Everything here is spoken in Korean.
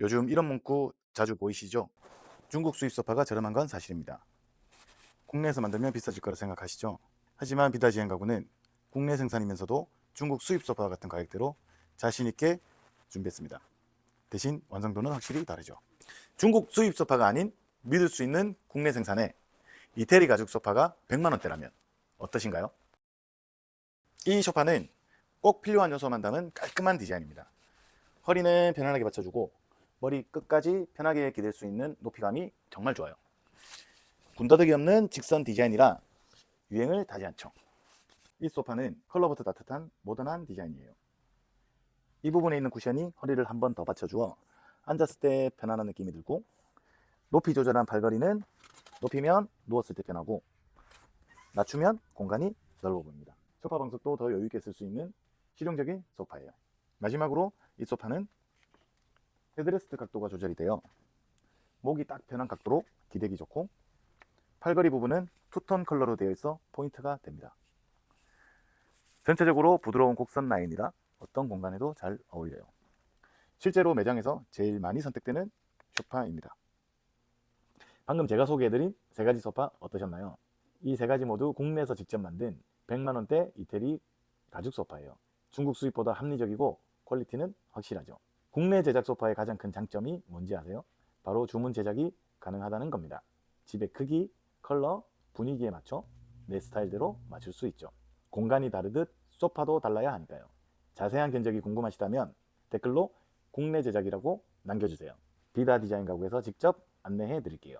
요즘 이런 문구 자주 보이시죠? 중국 수입 소파가 저렴한 건 사실입니다. 국내에서 만들면 비싸질 거라 생각하시죠? 하지만 비다지엔 가구는 국내 생산이면서도 중국 수입 소파와 같은 가격대로 자신 있게 준비했습니다. 대신 완성도는 확실히 다르죠. 중국 수입 소파가 아닌 믿을 수 있는 국내 생산의 이태리 가죽 소파가 100만 원대라면 어떠신가요? 이 소파는 꼭 필요한 요소만 담은 깔끔한 디자인입니다. 허리는 편안하게 받쳐주고 머리 끝까지 편하게 기댈 수 있는 높이감이 정말 좋아요. 군더더기 없는 직선 디자인이라 유행을 타지 않죠. 이 소파는 컬러부터 따뜻한 모던한 디자인이에요. 이 부분에 있는 쿠션이 허리를 한 번 더 받쳐주어 앉았을 때 편안한 느낌이 들고 높이 조절한 팔걸이는 높이면 누웠을 때 편하고 낮추면 공간이 넓어 보입니다. 소파 방석도 더 여유 있게 쓸 수 있는 실용적인 소파예요. 마지막으로 이 소파는 헤드레스트 각도가 조절이 되어 목이 딱 편한 각도로 기대기 좋고 팔걸이 부분은 투톤 컬러로 되어 있어 포인트가 됩니다. 전체적으로 부드러운 곡선 라인이라 어떤 공간에도 잘 어울려요. 실제로 매장에서 제일 많이 선택되는 소파입니다. 방금 제가 소개해드린 세 가지 소파 어떠셨나요? 이 세 가지 모두 국내에서 직접 만든 100만원대 이태리 가죽 소파예요. 중국 수입보다 합리적이고 퀄리티는 확실하죠. 국내 제작 소파의 가장 큰 장점이 뭔지 아세요? 바로 주문 제작이 가능하다는 겁니다. 집의 크기, 컬러, 분위기에 맞춰 내 스타일대로 맞출 수 있죠. 공간이 다르듯 소파도 달라야 하니까요. 자세한 견적이 궁금하시다면 댓글로 국내 제작이라고 남겨주세요. 비다 디자인 가구에서 직접 안내해 드릴게요.